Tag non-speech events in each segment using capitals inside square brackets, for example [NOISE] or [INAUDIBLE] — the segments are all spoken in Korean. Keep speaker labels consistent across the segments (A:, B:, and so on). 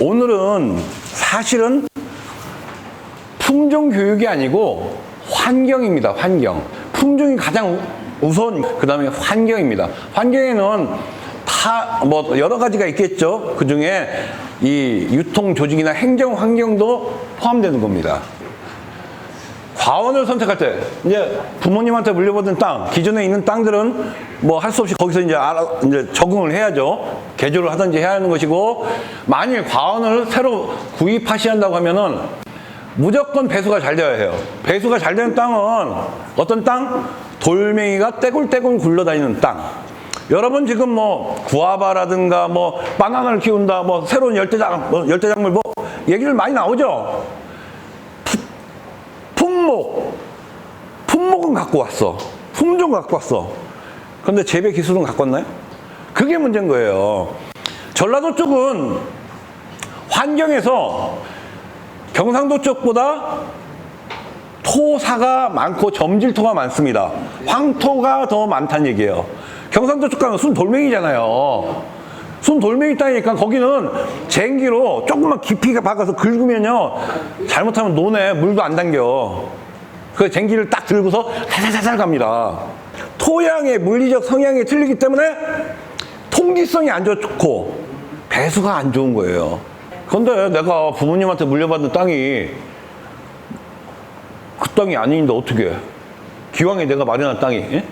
A: 오늘은 사실은 품종 교육이 아니고 환경입니다. 환경. 품종이 가장 우- 우선 그 다음에 환경입니다. 환경에는 다 뭐 여러 가지가 있겠죠. 그 중에 이 유통 조직이나 행정 환경도 포함되는 겁니다. 과원을 선택할 때 이제 부모님한테 물려받은 땅 기존에 있는 땅들은 뭐 할 수 없이 거기서 이제 알아 이제 적응을 해야죠. 개조를 하든지 해야 하는 것이고 만일 과원을 새로 구입하시한다고 하면은 무조건 배수가 잘 되어야 해요. 배수가 잘 되는 땅은 어떤 땅? 돌멩이가 떼굴떼굴 굴러다니는 땅. 여러분 지금 뭐 구아바라든가 뭐 바나나를 키운다 뭐 새로운 열대작 뭐 열대작물 뭐 얘기를 많이 나오죠 품목, 품목은 갖고 왔어. 품종 갖고 왔어. 근데 재배 기술은 갖고 왔나요? 그게 문제인 거예요. 전라도 쪽은 환경에서 경상도 쪽보다 토사가 많고 점질토가 많습니다. 황토가 더 많다는 얘기예요. 경상도 쪽 가면 순 돌멩이잖아요. 순 돌멩이 땅이니까 거기는 쟁기로 조금만 깊이 박아서 긁으면요. 잘못하면 논에 물도 안 담겨. 그 쟁기를 딱 들고서 살살살살 갑니다. 토양의 물리적 성향이 틀리기 때문에 통기성이 안 좋고 배수가 안 좋은 거예요. 근데 내가 부모님한테 물려받은 땅이 그 땅이 아닌데 어떻게 해? 기왕에 내가 마련한 땅이 예?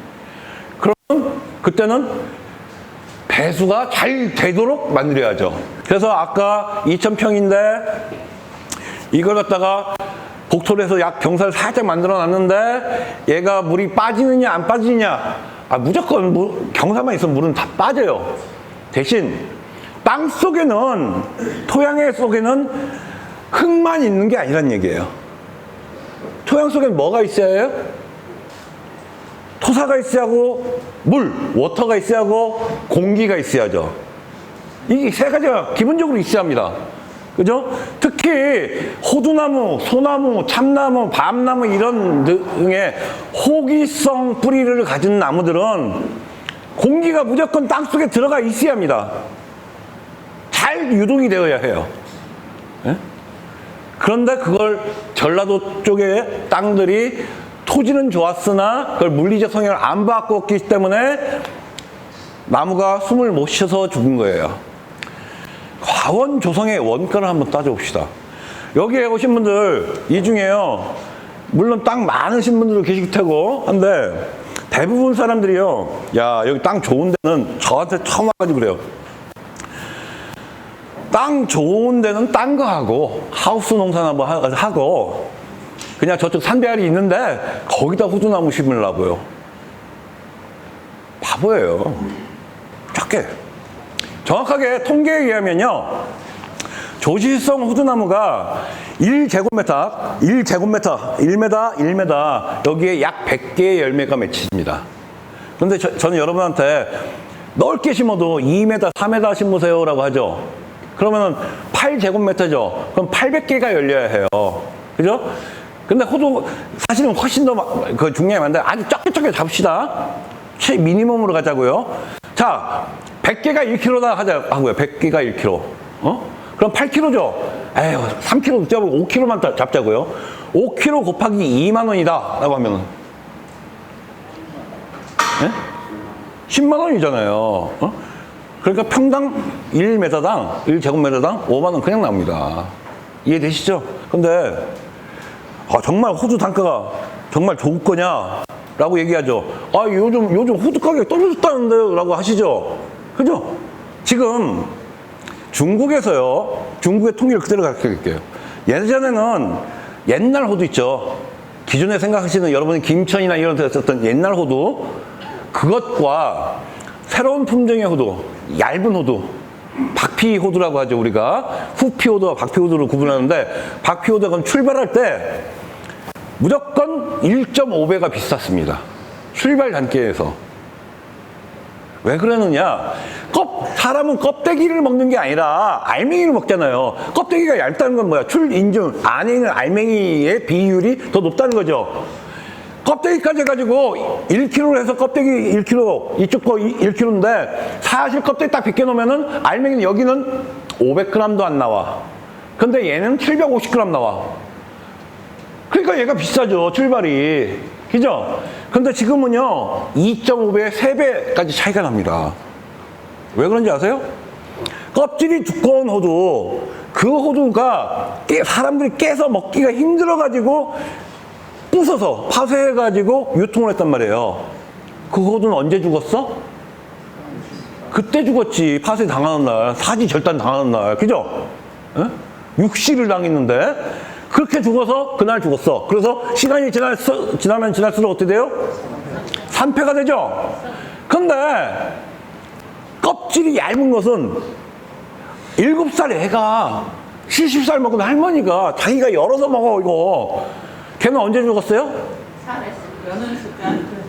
A: 그러면 그때는 배수가 잘 되도록 만들어야죠 그래서 아까 2,000평인데 이걸 갖다가 복토를 해서 약 경사를 살짝 만들어 놨는데 얘가 물이 빠지느냐 안 빠지느냐 아 무조건 물- 경사만 있으면 물은 다 빠져요 대신 땅 속에는 토양 속에는 흙만 있는 게 아니란 얘기예요 토양 속에 뭐가 있어야 해요? 토사가 있어야 하고 물, 워터가 있어야 하고 공기가 있어야죠. 이 세 가지가 기본적으로 있어야 합니다. 그죠? 특히 호두나무, 소나무, 참나무, 밤나무 이런 등의 호기성 뿌리를 가진 나무들은 공기가 무조건 땅 속에 들어가 있어야 합니다. 잘 유동이 되어야 해요. 예? 그런데 그걸 전라도 쪽의 땅들이 토지는 좋았으나 그걸 물리적 성향을 안 바꿨기 때문에 나무가 숨을 못 쉬어서 죽은 거예요. 과원 조성의 원가를 한번 따져봅시다. 여기에 오신 분들 이 중에요. 물론 땅 많으신 분들도 계실 테고 한데 대부분 사람들이요. 야 여기 땅 좋은 데는 저한테 처음 와가지고 그래요. 땅 좋은 데는 딴 거 하고 하우스 농사나 뭐 하- 하고 그냥 저쪽 산배알이 있는데 거기다 호두나무 심으려고요. 바보예요. 작게. 정확하게 통계에 의하면요. 조실성 호두나무가 1제곱미터, 1제곱미터, 1m, 1m 여기에 약 100개의 열매가 맺힙니다. 근데 저, 저는 여러분한테 넓게 심어도 2m, 3m 심으세요라고 하죠. 그러면은 8제곱미터죠. 그럼 800개가 열려야 해요. 그죠? 근데 호두 사실은 훨씬 더그 많은데 아주 적게 적게 잡읍시다. 최 미니멈으로 가자고요. 자, 100개가 1kg다 하자 하고요. 100개가 1kg. 어? 그럼 8kg죠. 에휴, 3kg 잡고 5kg만 잡자고요. 5kg 곱하기 2만 원이다 라고 하면은 예? 10만 원이잖아요. 어? 그러니까 평당 1m당, 1제곱미터당 5만 원 그냥 나옵니다. 이해되시죠? 근데 아, 정말 호두 단가가 정말 좋을 거냐? 라고 얘기하죠. 아, 요즘, 요즘 호두 가격이 떨어졌다는데요? 라고 하시죠. 그죠? 지금 중국에서요, 중국의 통계를 그대로 가르쳐 드릴게요. 예전에는 옛날 호두 있죠. 기존에 생각하시는 여러분이 김천이나 이런 데서 썼던 옛날 호두, 그것과 새로운 품종의 호두, 얇은 호두, 박피 호두라고 하죠, 우리가. 후피 호두와 박피 호두를 구분하는데, 박피 그럼 출발할 때 무조건 1.5배가 비쌌습니다. 출발 단계에서. 왜 그러느냐? 껍, 사람은 껍데기를 먹는 게 아니라 알맹이를 먹잖아요. 껍데기가 얇다는 건 뭐야? 출인중, 안에 있는 알맹이의 비율이 더 높다는 거죠. 껍데기까지 해가지고 1kg를 해서 껍데기 1kg, 이쪽 거 1kg인데 사실 껍데기 딱 벗겨놓으면은 알맹이는 여기는 500g도 안 나와. 근데 얘는 750g 나와. 그러니까 얘가 비싸죠, 출발이. 그죠? 근데 지금은요, 2.5배, 3배까지 차이가 납니다. 왜 그런지 아세요? 껍질이 두꺼운 호두, 그 호두가 깨- 사람들이 깨서 먹기가 힘들어가지고 부숴서 파쇄해가지고 유통을 했단 말이에요. 그 호두는 언제 죽었어? 그때 죽었지. 파쇄 당하는 날, 사지 절단 당하는 날, 그죠? 예? 육시를 당했는데 그렇게 죽어서 그날 죽었어. 그래서 시간이 수, 지나면 지날수록 어떻게 돼요? 산패가 되죠. 근데 껍질이 얇은 것은 일곱 살 애가 70살 먹은 할머니가 자기가 열어서 먹어 이거. 걔는 언제 죽었어요?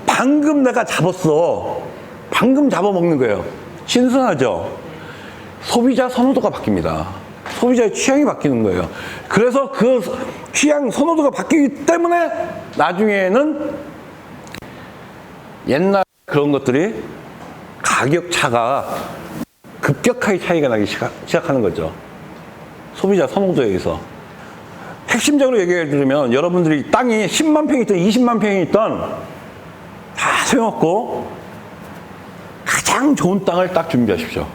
A: 방금 내가 잡았어. 방금 잡아먹는 거예요. 신선하죠? 소비자 선호도가 바뀝니다. 소비자의 취향이 바뀌는 거예요. 그래서 그 취향 선호도가 바뀌기 때문에 나중에는 옛날 그런 것들이 가격 차가 급격하게 차이가 나기 시작- 시작하는 거죠. 소비자 선호도에 의해서. 핵심적으로 얘기해 드리면 여러분들이 땅이 10만 평이 있던 20만 평이 있던 다 소용없고 가장 좋은 땅을 딱 준비하십시오.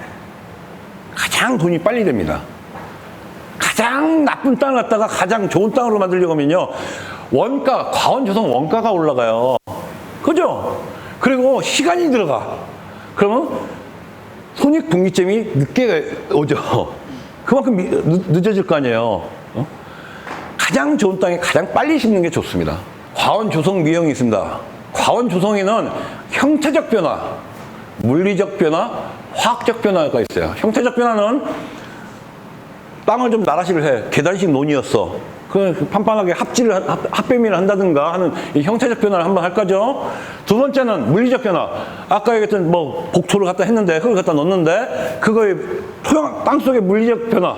A: 가장 돈이 빨리 됩니다. 가장 나쁜 땅을 갖다가 가장 좋은 땅으로 만들려고 하면요. 원가, 과원 조성 원가가 올라가요. 그죠? 그리고 시간이 들어가. 그러면 손익 분기점이 늦게 오죠. [LAUGHS] 그만큼 늦어질 거 아니에요. 어? 가장 좋은 땅에 가장 빨리 심는 게 좋습니다. 과원 조성 미형이 있습니다. 과원 조성에는 형태적 변화, 물리적 변화, 화학적 변화가 있어요. 형태적 변화는 땅을 좀 나라시를 해. 계단식 논이었어. 그 판판하게 합질을, 한- 합, 합배미를 한다든가 하는 이 형태적 변화를 한번 할 거죠. 두 번째는 물리적 변화. 아까 얘기했던 뭐 복토를 갖다 했는데, 흙을 갖다 넣었는데, 그거의 토양, 땅 속의 물리적 변화.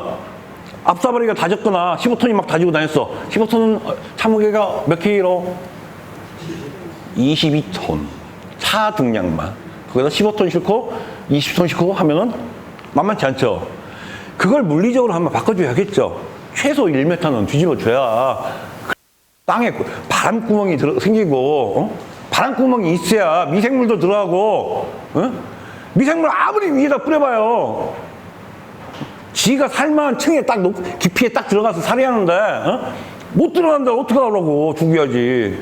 A: 앞사버리가 다졌거나 15톤이 막 다지고 다녔어. 15톤은 참무게가 몇 킬로? 22톤. 차 등량만. 거기다 15톤 싣고 20톤 싣고 하면은 만만치 않죠. 그걸 물리적으로 한번 바꿔줘야겠죠. 최소 1m는 뒤집어줘야 땅에 바람구멍이 들어, 생기고, 어? 바람구멍이 있어야 미생물도 들어가고, 어? 미생물 아무리 위에다 뿌려봐요. 지가 살만한 층에 딱 높- 깊이에 딱 들어가서 살해야 하는데 어? 못 들어간다 어떡하라고 죽여야지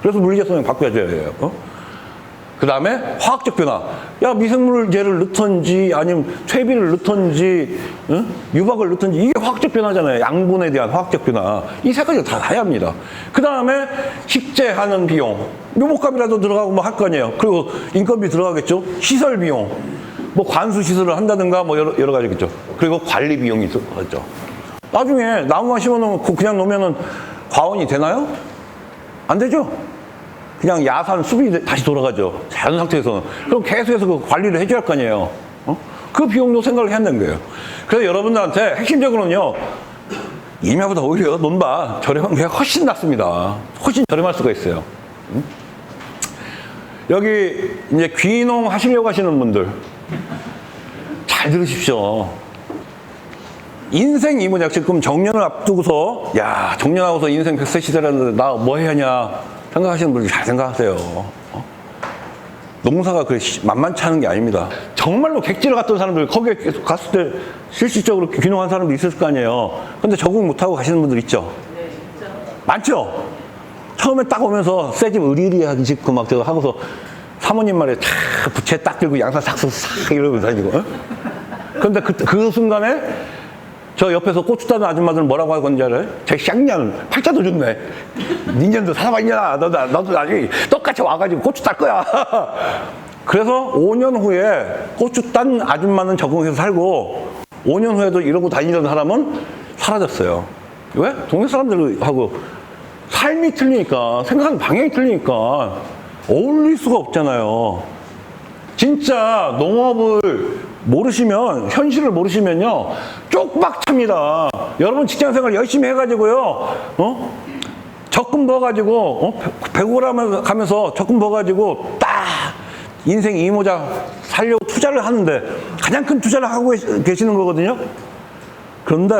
A: 그래서 물리적성을 바꿔줘야 돼요 어? 그 다음에 화학적 변화 야 미생물제를 넣던지 아니면 퇴비를 넣던지 어? 유박을 넣던지 이게 화학적 변화잖아요 양분에 대한 화학적 변화 이 세 가지를 다 해야 합니다 그 다음에 식재하는 비용 묘목값이라도 들어가고 뭐 할 거 아니에요 그리고 인건비 들어가겠죠 시설 비용 뭐 관수 시설을 한다든가 뭐 여러, 여러 가지겠죠. 그리고 관리 비용이 들어가죠. 나중에 나무만 심어놓고 그냥 놓으면은 과원이 되나요? 안 되죠. 그냥 야산 숲이 다시 돌아가죠. 자연 상태에서는. 그럼 계속해서 그 관리를 해줘야 할 거 아니에요. 어? 그 비용도 생각을 해야 되는 거예요. 그래서 여러분들한테 핵심적으로는요. 임야보다 오히려 논밭 저렴한 게 훨씬 낫습니다. 훨씬 저렴할 수가 있어요. 응? 여기 이제 귀농 하시려고 하시는 분들 잘 들으십시오. 인생 이모작 지금 정년을 앞두고서 야 정년하고서 인생 100세 시대라는데 나 뭐 해야 하냐 생각하시는 분들 잘 생각하세요. 어? 농사가 그 만만치 않은 게 아닙니다. 정말로 객지를 갔던 사람들 거기에 계속 갔을 때 실질적으로 귀농한 사람도 있을 거 아니에요. 근데 적응 못하고 가시는 분들 있죠.
B: 네, 진짜.
A: 많죠? 처음에 딱 오면서 새집 의리의리하게 짓고 막 저거 하고서 사모님 말에 탁 부채 딱 들고 양산 싹싹 싹 이러고 다니고. 어? 근데 그, 그 순간에 저 옆에서 고추 따는 아줌마들은 뭐라고 하는지 알아요? 제 쌍년 팔자도 좋네. 닌년도 사사봤냐? 너도, 너도 나중에 똑같이 와가지고 고추 딸 거야. [LAUGHS] 그래서 5년 후에 고추 딴 아줌마는 적응해서 살고 5년 후에도 이러고 다니던 사람은 사라졌어요. 왜? 동네 사람들하고 삶이 틀리니까 생각하는 방향이 틀리니까 어울릴 수가 없잖아요. 진짜 농업을 모르시면 현실을 모르시면요 쪽박찹니다. 여러분 직장생활 열심히 해가지고요, 어 적금 넣어가지고 어? 배구를 하면서 가면서 적금 넣어가지고 딱 인생 이모자 살려고 투자를 하는데 가장 큰 투자를 하고 계시- 계시는 거거든요. 그런데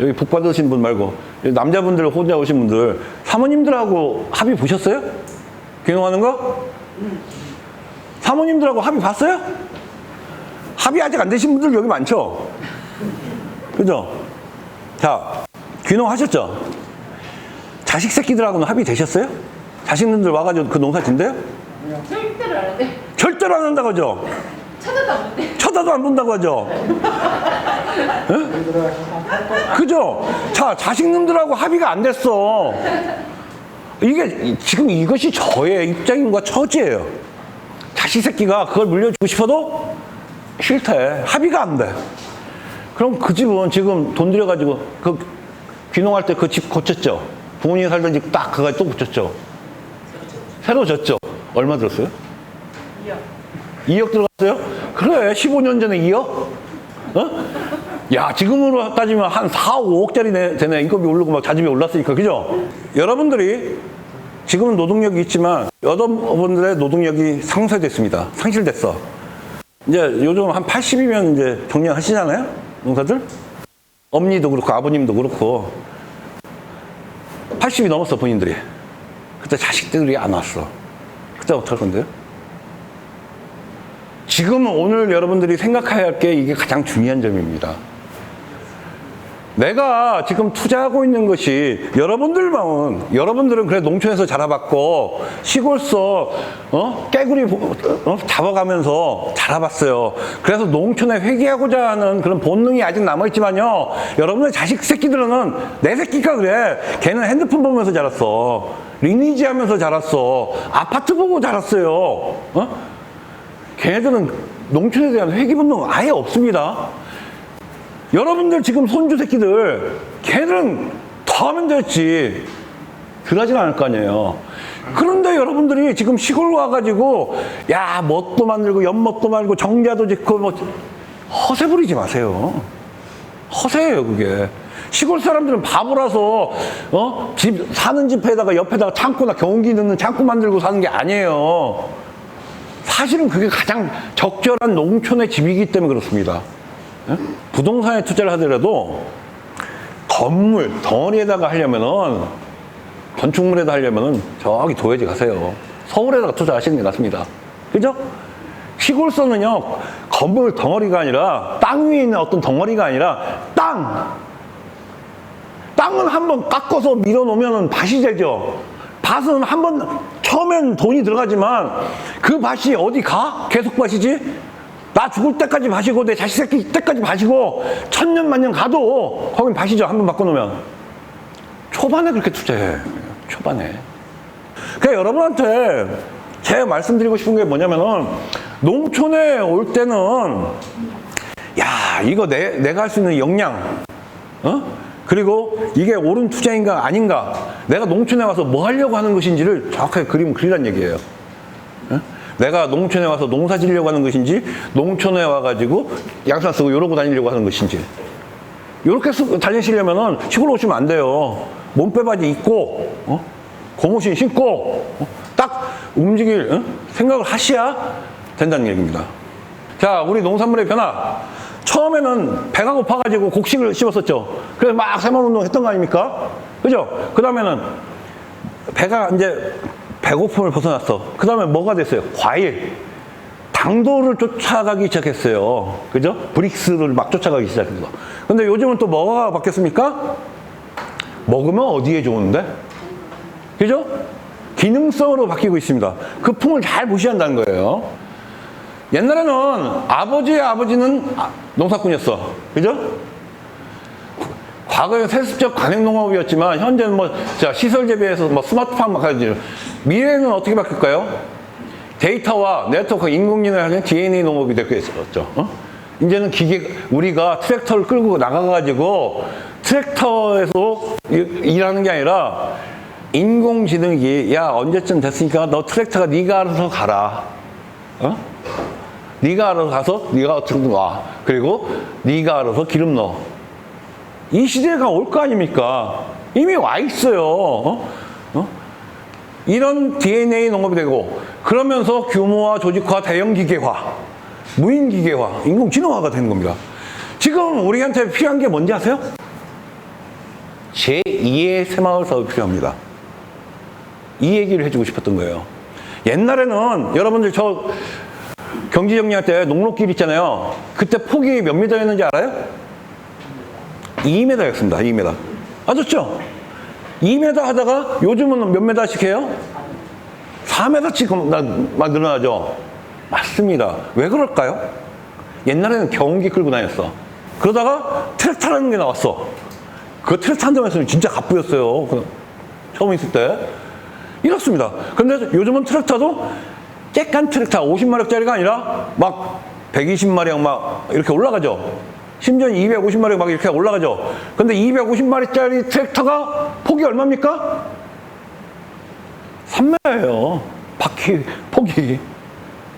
A: 여기 복 받으신 분 말고 남자분들 혼자 오신 분들 사모님들하고 합의 보셨어요? 귀농하는 거? 사모님들하고 합의 봤어요? 합의 아직 안 되신 분들 여기 많죠? 그죠? 자, 귀농하셨죠? 자식 새끼들하고는 합의 되셨어요? 자식님들 와가지고 그 농사 진대요?
B: 절대로 안 돼.
A: 절대로 안 한다고 하죠?
B: 쳐다도 안 돼.
A: 쳐다도 안 본다고 하죠? 예? 그죠? 자, 자식님들하고 합의가 안 됐어. 이게, 이- 지금 이것이 저의 입장인과 처지예요. 자식 새끼가 그걸 물려주고 싶어도 싫대. 합의가 안 돼. 그럼 그 집은 지금 돈 들여가지고 그 귀농할 때 그 집 고쳤죠? 부모님이 살던 집 딱 그거 또 고쳤죠? 새로 졌죠? 얼마 들었어요?
B: 이어.
A: 2억 들어갔어요? 그래, 15년 전에 2억? 어? 야, 지금으로 따지면 한 4, 5억짜리 되네. 인건비 오르고 막 자집이 올랐으니까. 그죠? 여러분들이 지금은 노동력이 있지만 여러분들의 노동력이 상쇄됐습니다. 상실됐어. 이제 요즘 한 80이면 이제 정리하시잖아요? 농사들? 엄니도 그렇고 아버님도 그렇고 80이 넘었어, 본인들이. 그때 자식들이 안 왔어. 그때 어떡할 건데요? 지금 오늘 여러분들이 생각해야 할 게 이게 가장 중요한 점입니다. 내가 지금 투자하고 있는 것이 여러분들 마음, 여러분들은 그래 농촌에서 자라봤고 시골서 어? 깨구리 보- 어? 잡아가면서 자라봤어요. 그래서 농촌에 회귀하고자 하는 그런 본능이 아직 남아있지만요. 여러분의 자식 새끼들은 내 새끼가 그래. 걔는 핸드폰 보면서 자랐어. 리니지 하면서 자랐어. 아파트 보고 자랐어요. 어? 걔네들은 농촌에 대한 회귀 본능 아예 없습니다. 여러분들 지금 손주 새끼들 걔들은 더 하면 됐지. 그러진 않을 거 아니에요. 그런데 여러분들이 지금 시골 와가지고 야 뭣도 만들고 연못도 만들고 정자도 짓고 뭐 허세 부리지 마세요. 허세예요 그게. 시골 사람들은 바보라서 어? 집 사는 집에다가 옆에다가 창고나 경운기 넣는 창고 만들고 사는 게 아니에요. 사실은 그게 가장 적절한 농촌의 집이기 때문에 그렇습니다. 예? 부동산에 투자를 하더라도 건물 덩어리에다가 하려면은 건축물에다 하려면은 저기 도예지 가세요. 서울에다가 투자하시는 게 낫습니다. 그죠? 시골서는요 건물 덩어리가 아니라 땅 위에 있는 어떤 덩어리가 아니라 땅 땅은 한번 깎아서 밀어놓으면 밭이 되죠. 밭은 한번 처음엔 돈이 들어가지만 그 밭이 어디 가? 계속 밭이지? 나 죽을 때까지 밭이고 내 자식 새끼 때까지 밭이고 천년 만년 가도 거긴 밭이죠. 한번 바꿔놓으면 초반에 그렇게 투자해. 초반에. 그러니까 여러분한테 제가 말씀드리고 싶은 게 뭐냐면은 농촌에 올 때는 야 이거 내, 내가 할 수 있는 역량 어? 그리고 이게 옳은 투자인가 아닌가 내가 농촌에 와서 뭐 하려고 하는 것인지를 정확하게 그림 그리란 얘기예요 어? 내가 농촌에 와서 농사 지려고 하는 것인지 농촌에 와가지고 양산 쓰고 이러고 다니려고 하는 것인지 이렇게 다니시려면은 시골 오시면 안 돼요 몸빼바지 입고 어? 고무신 신고 어? 딱 움직일 어? 생각을 하셔야 된다는 얘기입니다 자, 우리 농산물의 변화. 처음에는 배가 고파가지고 곡식을 씹었었죠. 그래서 막 새만 운동 했던 거 아닙니까? 그죠? 그 다음에는 배가 이제 배고픔을 벗어났어. 그 다음에 뭐가 됐어요? 과일. 당도를 쫓아가기 시작했어요. 그죠? 브릭스를 막 쫓아가기 시작했어. 근데 요즘은 또 뭐가 바뀌었습니까? 먹으면 어디에 좋은데? 그죠? 기능성으로 바뀌고 있습니다. 그 풍을 잘 무시한다는 거예요. 옛날에는 아버지의 아버지는 아- 농사꾼이었어. 그죠? 과거에 세습적 관행농업이었지만 현재는 뭐 자, 시설 재배에서 뭐 스마트팜 막 하지. 미래는 어떻게 바뀔까요? 데이터와 네트워크 인공지능을 하는 DNA 농업이 있었죠. 어? 이제는 기계 우리가 트랙터를 끌고 나가가지고 트랙터에서 일- 일하는 게 아니라 인공지능이 야 언제쯤 됐으니까 너 트랙터가 네가 알아서 가라. 어? 네가 알아서 가서 네가 어떻게든 와. 그리고 네가 알아서 기름 넣어. 이 시대가 올 거 아닙니까? 이미 와 있어요. 어? 어? 이런 DNA 농업이 되고 그러면서 규모화, 조직화, 대형 기계화, 무인 기계화, 인공지능화가 되는 겁니다. 지금 우리한테 필요한 게 뭔지 아세요? 제2의 새마을 사업이 필요합니다. 이 얘기를 해주고 싶었던 거예요. 옛날에는 여러분들 저 경지 정리할 때 농로길 있잖아요. 그때 폭이 몇 미터였는지 알아요? 2m였습니다. 2m. 아셨죠? 2m 하다가 요즘은 몇 m씩 해요? 4m씩 막 늘어나죠? 맞습니다. 왜 그럴까요? 옛날에는 경운기 끌고 다녔어. 그러다가 트랙터라는 게 나왔어. 그 트랙터 한 있으면 진짜 갑부였어요. 그 처음 있을 때. 이렇습니다. 근데 요즘은 트랙터도 쬐깐 트랙터 50마력짜리가 아니라 막 120마력 막 이렇게 올라가죠. 심지어 250마력 막 이렇게 올라가죠. 근데 250마력짜리 트랙터가 폭이 얼마입니까? 3m예요. 바퀴 폭이.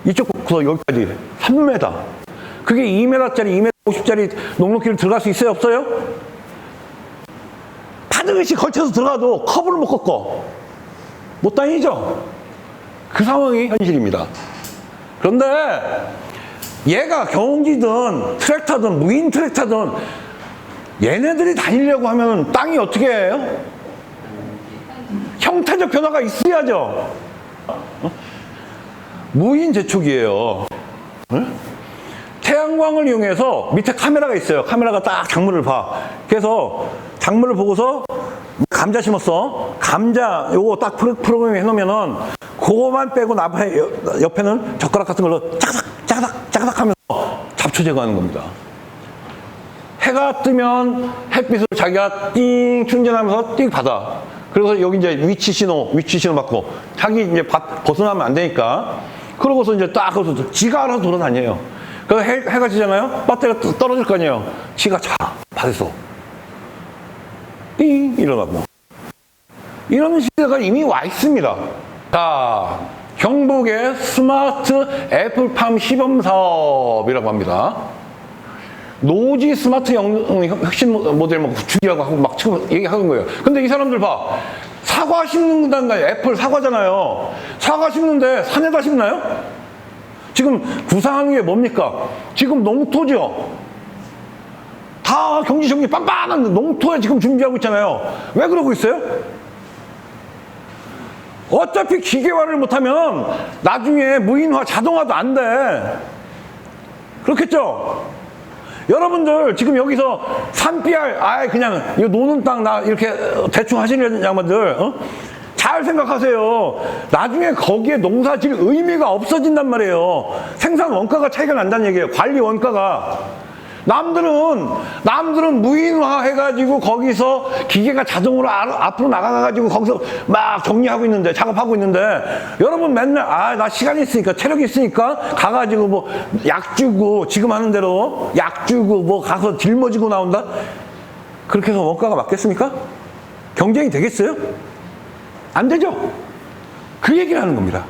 A: 이쪽부터 여기까지 3m. 그게 2m짜리, 2m 50짜리 농로길을 들어갈 수 있어요? 없어요? 파드것이 걸쳐서 들어가도 커브를 못 꺾어. 못 다니죠? 그 상황이 현실입니다. 그런데 얘가 경운기든 트랙터든 무인 트랙터든 얘네들이 다니려고 하면 땅이 어떻게 해요? 형태적 변화가 있어야죠. 어? 무인 재촉이에요. 응? 태양광을 이용해서 밑에 카메라가 있어요. 카메라가 딱 작물을 봐. 그래서 작물을 보고서 감자 심었어. 감자 요거 딱 프로- 프로그램 해놓으면은 그거만 빼고 여- 옆에는 젓가락 같은 걸로 짜가닥 짜가닥 짜가닥 하면서 잡초 제거하는 겁니다. 해가 뜨면 햇빛을 자기가 띵 충전하면서 띵 받아. 그래서 여기 이제 위치 신호, 위치 신호 받고 자기 이제 받- 벗어나면 안 되니까 그러고서 이제 딱 거기서 지가 알아서 돌아다녀요. 그래서 해, 해가 지잖아요. 배터리가 또 떨어질 거 아니에요. 지가 자, 받아서. 띵! 일어나고. 이런 시대가 이미 와 있습니다. 자, 경북의 스마트 애플팜 시범 사업이라고 합니다. 노지 스마트 영- 혁신 모델 막 주기라고 하고 막 지금 얘기하는 거예요. 근데 이 사람들 봐. 사과 거예요. 애플 사과잖아요. 사과 심는데 산에다 심나요? 지금 구상하는 게 뭡니까? 지금 농토죠? 다 경지 정리 빤빤한 농토에 지금 준비하고 있잖아요. 왜 그러고 있어요? 어차피 기계화를 못하면 나중에 무인화, 자동화도 안 돼. 그렇겠죠? 여러분들 지금 여기서 산비알 아예 그냥 이거 노는 땅 나 이렇게 대충 하시는 양반들 어? 잘 생각하세요. 나중에 거기에 농사 질 의미가 없어진단 말이에요. 생산 원가가 차이가 난다는 얘기예요. 관리 원가가. 남들은 남들은 무인화 해가지고 거기서 기계가 자동으로 아- 앞으로 나가가지고 거기서 막 정리하고 있는데 작업하고 있는데 여러분 맨날 아 나 시간이 있으니까 체력이 있으니까 가가지고 뭐 약 주고 지금 하는 대로 약 주고 뭐 가서 짊어지고 나온다 그렇게 해서 원가가 맞겠습니까? 경쟁이 되겠어요? 안 되죠? 그 얘기를 하는 겁니다.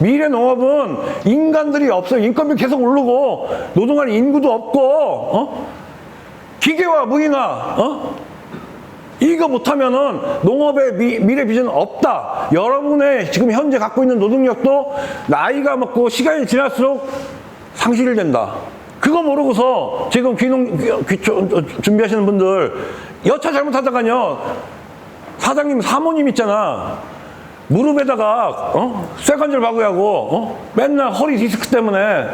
A: 미래 농업은 인간들이 없어요. 인건비 계속 오르고 노동할 인구도 없고 어? 기계화 무인화 어? 이거 못하면은 농업의 미, 미래 비전은 없다. 여러분의 지금 현재 갖고 있는 노동력도 나이가 먹고 시간이 지날수록 상실이 된다. 그거 모르고서 지금 귀농 귀, 귀, 준비하시는 분들 여차 잘못하다가요 사장님 사모님 있잖아. 무릎에다가 어? 쇠관절 박으하고 어? 맨날 허리 디스크 때문에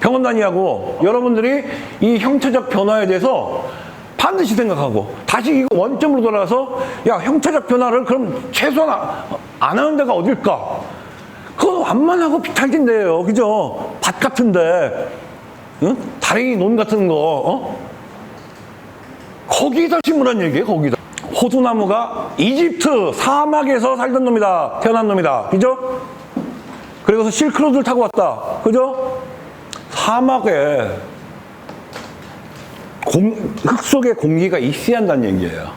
A: 병원 다니하고 여러분들이 이 형체적 변화에 대해서 반드시 생각하고 다시 이거 원점으로 돌아가서 야 형체적 변화를 그럼 최소한 아- 안 하는 데가 어딜까? 그거 완만하고 비탈진데요, 그죠? 밭 같은데, 응? 다랭이 논 같은 거, 어? 거기다 심으란 얘기예요, 거기다. 호두나무가 이집트 사막에서 살던 놈이다. 태어난 놈이다. 그죠? 그리고서 실크로드를 타고 왔다. 그죠? 사막에 공, 흙 속에 공기가 있어야 한다는 얘기예요.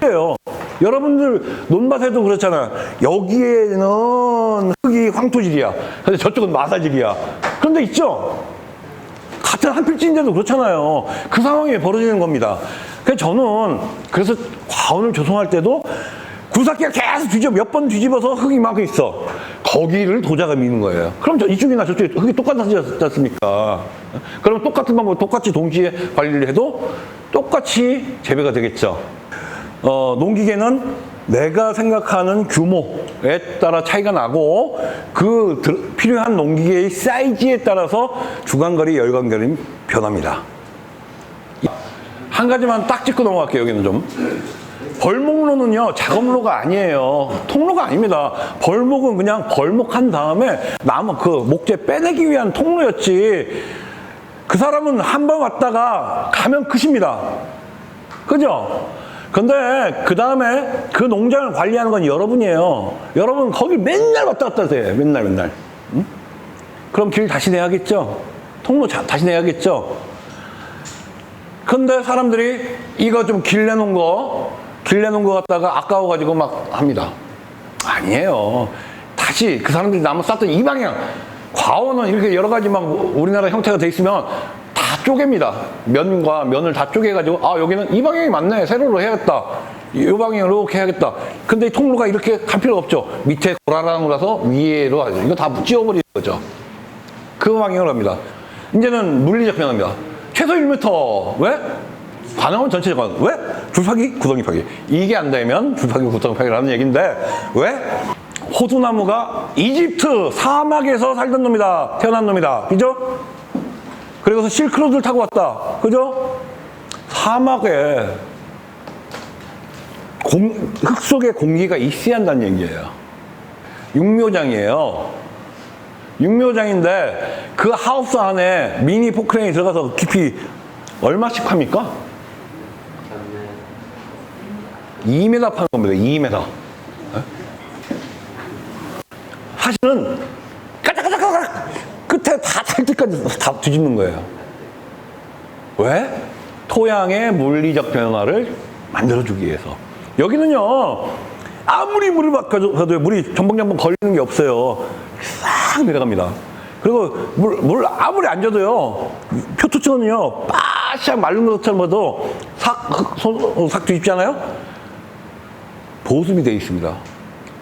A: 그래요. 여러분들 논밭에도 그렇잖아. 여기에는 흙이 황토질이야. 근데 저쪽은 마사질이야. 그런데 있죠? 같은 한 필지인데도 그렇잖아요. 그 상황이 벌어지는 겁니다. 그래서 저는 그래서 과언을 조성할 때도 구삭기가 계속 뒤집어 몇 번 뒤집어서 흙이 이만큼 있어. 거기를 도자가 미는 거예요. 그럼 저 이쪽이나 저쪽에 흙이 똑같아지지 않습니까? 그럼 똑같은 방법, 똑같이 동시에 관리를 해도 똑같이 재배가 되겠죠. 어, 농기계는 내가 생각하는 규모에 따라 차이가 나고 그 들- 필요한 농기계의 사이즈에 따라서 주간거리, 열간거리 변합니다. 한 가지만 딱 짚고 넘어갈게요, 여기는 좀. 벌목로는요, 작업로가 아니에요. 통로가 아닙니다. 벌목은 그냥 벌목한 다음에 나무 그 목재 빼내기 위한 통로였지. 그 사람은 한 번 왔다가 가면 끝입니다. 그죠? 근데 그 다음에 그 농장을 관리하는 건 여러분이에요. 여러분 거기 맨날 왔다 갔다 하세요. 맨날 맨날. 응? 그럼 길 다시 내야겠죠? 통로 자- 다시 내야겠죠? 근데 사람들이 이거 좀 길 내놓은 거, 길 내놓은 거 갖다가 아까워가지고 막 합니다. 아니에요. 다시 그 사람들이 나무 쌌던 이 방향. 과원은 이렇게 여러 가지 막 우리나라 형태가 돼 있으면 다 쪼갭니다. 면과 면을 다 쪼개가지고 아 여기는 이 방향이 맞네. 세로로 해야겠다. 이 방향으로 이렇게 해야겠다. 근데 이 통로가 이렇게 갈 필요 없죠. 밑에 고라랑으로 가서 위로 하죠. 이거 다 찌워버리는 거죠. 그 방향으로 합니다. 이제는 물리적 변화입니다. 최소 1m. 왜? 가능하면 전체적 왜? 줄파기, 구덩이 파기. 이게 안 되면 줄파기, 구덩이 파기라는 얘기인데 왜? 호두나무가 이집트 사막에서 살던 놈이다. 태어난 놈이다. 그죠? 그리고서 실크로드를 타고 왔다. 그죠? 사막에 공, 흙 속에 공기가 있어야 한다는 얘기예요. 육묘장이에요. 육묘장인데 그 하우스 안에 미니 포크레인이 들어가서 깊이 얼마씩 합니까? 2m 파는 겁니다. 2m. 예? 사실은 까짝까짝까짝 끝에 다찰 때까지 다 뒤집는 거예요. 왜? 토양의 물리적 변화를 만들어주기 위해서. 여기는요, 아무리 물을 바꿔도 물이 전방전방 걸리는 게 없어요. 싹 내려갑니다. 그리고 물, 물 아무리 안 줘도요, 표토층은요, 바싹 마른 것처럼 봐도 삭, 흙, 손, 어, 삭 뒤집잖아요? 보습이 되어 있습니다.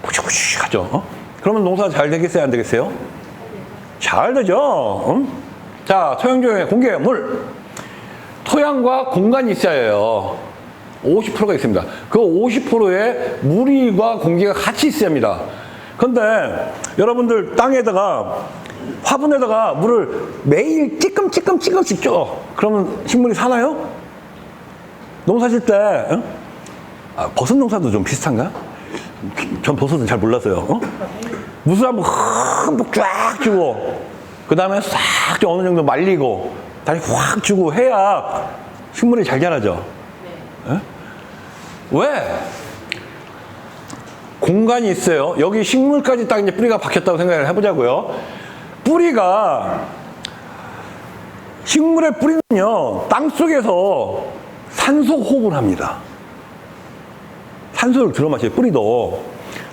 A: 부시부시하죠. 어? 그러면 농사 잘 되겠어요, 안 되겠어요? 잘 되죠. 응? 자, 토양조의 공개 물. 토양과 공간이 있어야 해요. 50%가 있습니다. 그 50%에 물이와 공기가 같이 있어야 합니다. 근데 여러분들 땅에다가 화분에다가 물을 매일 찌끔찌끔 찌끔씩 줘. 그러면 식물이 사나요? 농사 질 때, 응? 아, 버섯 농사도 좀 비슷한가? 전 버섯은 잘 몰라서요. 어? 무술 한번 흠뻑 쫙 주고, 그 다음에 싹 좀 어느 정도 말리고, 다시 확 주고 해야 식물이 잘 자라죠. 예? 왜? 공간이 있어요. 여기 식물까지 딱 이제 뿌리가 박혔다고 생각을 해보자고요. 뿌리가, 식물의 뿌리는요, 땅 속에서 산소 호흡을 합니다. 산소를 들어 마셔요, 뿌리도.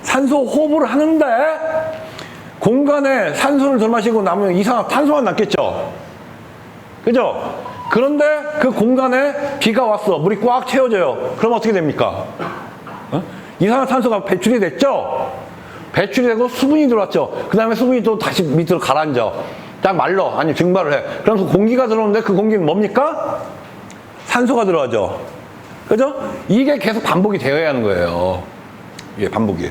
A: 산소 호흡을 하는데, 공간에 산소를 들어 마시고 남으면 이상한 탄소만 남겠죠? 그죠? 그런데 그 공간에 비가 왔어. 물이 꽉 채워져요. 그럼 어떻게 됩니까? 어? 이산화탄소가 배출이 됐죠? 배출이 되고 수분이 들어왔죠? 그 다음에 수분이 또 다시 밑으로 가라앉아. 딱 말러. 아니, 증발을 해. 그러면서 공기가 들어오는데 그 공기는 뭡니까? 산소가 들어가죠? 그죠? 이게 계속 반복이 되어야 하는 거예요. 이게 반복이.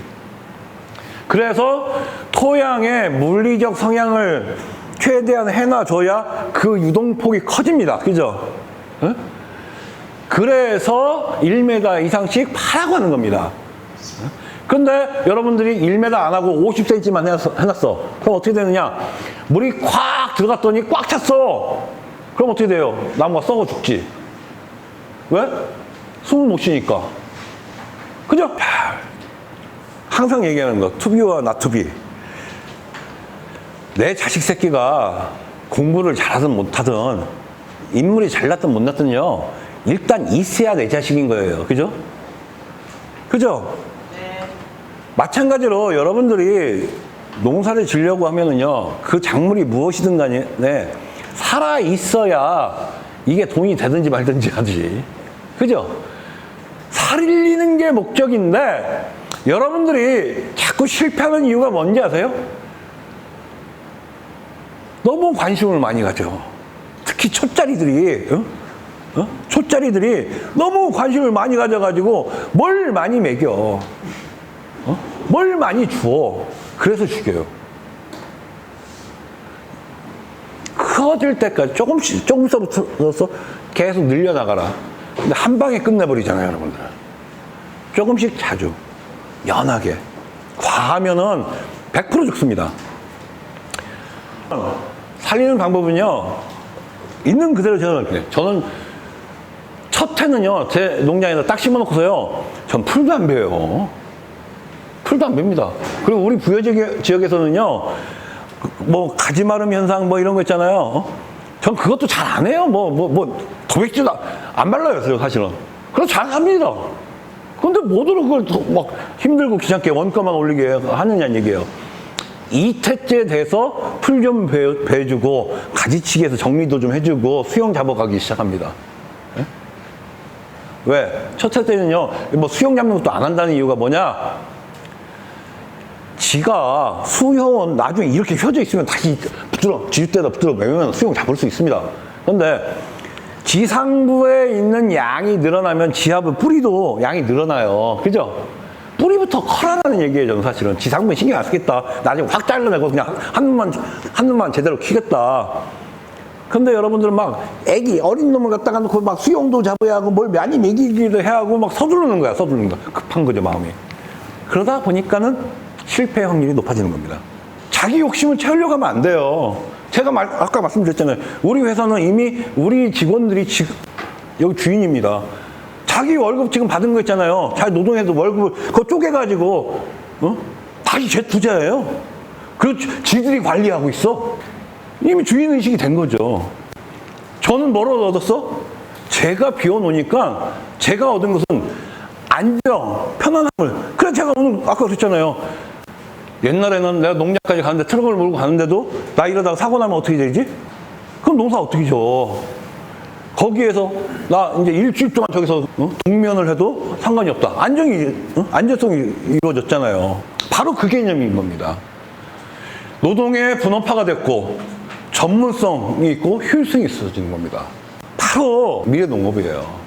A: 그래서 토양의 물리적 성향을 최대한 해놔줘야 그 유동폭이 커집니다. 그죠? 응? 그래서 1m 이상씩 파라고 하는 겁니다. 근데 여러분들이 1m 안 하고 50cm만 해놨어. 그럼 어떻게 되느냐? 물이 콱 들어갔더니 꽉 찼어. 그럼 어떻게 돼요? 나무가 썩어 죽지. 왜? 숨을 못 쉬니까. 그죠? 항상 얘기하는 거, 투비와 나투비. 내 자식 새끼가 공부를 잘하든 못하든 인물이 잘났든 못났든요 일단 있어야 내 자식인 거예요 그죠? 그죠?
B: 네.
A: 마찬가지로 여러분들이 농사를 지려고 하면은요 그 작물이 무엇이든 간에 네, 살아 있어야 이게 돈이 되든지 말든지 하지 그죠? 살리는 게 목적인데 여러분들이 자꾸 실패하는 이유가 뭔지 아세요? 너무 관심을 많이 가져. 특히 초짜리들이, 어? 어? 초짜리들이 너무 관심을 많이 가져가지고 뭘 많이 먹여. 어? 뭘 많이 주어. 그래서 죽여요. 커질 때까지 조금씩, 조금서부터 계속 늘려나가라. 근데 한 방에 끝내버리잖아요, 여러분들. 조금씩 자주, 연하게. 과하면은 100% 죽습니다. 살리는 방법은요, 있는 그대로 이렇게. 저는 첫 해는요, 제 농장에다 딱 심어놓고서요, 전 풀도 안 베요. 풀도 안 뱁니다. 그리고 우리 부여 지역- 지역에서는요, 그- 뭐, 가지마름 현상 뭐 이런 거 있잖아요. 어? 전 그것도 잘 안 해요. 뭐, 뭐, 뭐, 도백질 안 발라요, 사실은. 그럼 잘 합니다. 근데 뭐더러 그걸 더막 힘들고 귀찮게 원가만 올리게 하느냐는 얘기예요. 이태째 돼서 풀 좀 베주고 가지치기해서 정리도 좀 해주고 수영 잡아가기 시작합니다. 예? 왜? 첫째 때는요, 뭐 수영 잡는 것도 안 한다는 이유가 뭐냐? 지가 수영은 나중에 이렇게 휘어져 있으면 다시 붙들어, 지읒대다 붙들어 매면 수영 잡을 수 있습니다. 그런데 지상부에 있는 양이 늘어나면 지하부 뿌리도 양이 늘어나요. 그죠? 뿌리부터 커라라는 얘기예요, 사실은. 지상부에 신경 안 쓰겠다. 나중에 확 잘라내고 그냥 한 놈만, 한 놈만 제대로 키겠다. 근데 여러분들은 막 애기, 어린 놈을 갖다가 놓고 막 수영도 잡아야 하고 뭘 많이 먹이기도 해야 하고 막 서두르는 거야, 서두르는 거. 급한 거죠, 마음이. 그러다 보니까는 실패 확률이 높아지는 겁니다. 자기 욕심을 채우려고 하면 안 돼요. 제가 말- 아까 말씀드렸잖아요. 우리 회사는 이미 우리 직원들이 지금 여기 주인입니다. 자기 월급 지금 받은 거 있잖아요. 자기 노동해서 월급을 그거 쪼개가지고 어? 다시 재투자해요. 그리고 지- 지들이 관리하고 있어. 이미 주인 의식이 된 거죠. 저는 뭐로 얻었어? 제가 비워놓으니까 제가 얻은 것은 안정, 편안함을. 그래 제가 오늘 아까 그랬잖아요. 옛날에는 내가 농장까지 가는데 트럭을 몰고 가는데도 나 이러다가 사고 나면 어떻게 되지? 그럼 농사 어떻게 져? 거기에서 나 이제 일주일 동안 저기서 어? 동면을 해도 상관이 없다. 안정이, 어? 안정성이 이루어졌잖아요. 바로 그 개념인 겁니다. 노동의 분업화가 됐고 전문성이 있고 효율성이 있어지는 겁니다. 바로 미래 농업이에요.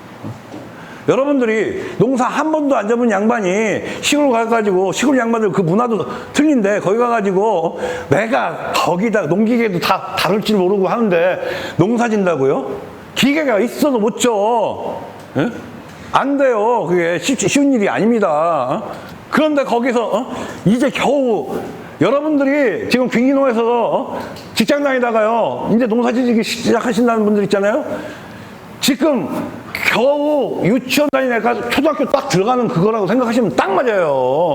A: 여러분들이 농사 한 번도 안 잡은 양반이 시골 가가지고 시골 양반들 그 문화도 틀린데 거기 가가지고 내가 거기다 농기계도 다 다룰 줄 모르고 하는데 농사 진다고요? 기계가 있어도 못 져. 예? 안 돼요. 그게 쉽, 쉬운 일이 아닙니다. 그런데 거기서 어? 이제 겨우 여러분들이 지금 귀농에서 어? 직장 다니다가요 이제 농사 지기 시작하신다는 분들 있잖아요. 지금 겨우 유치원 다니는 애가 초등학교 딱 들어가는 그거라고 생각하시면 딱 맞아요.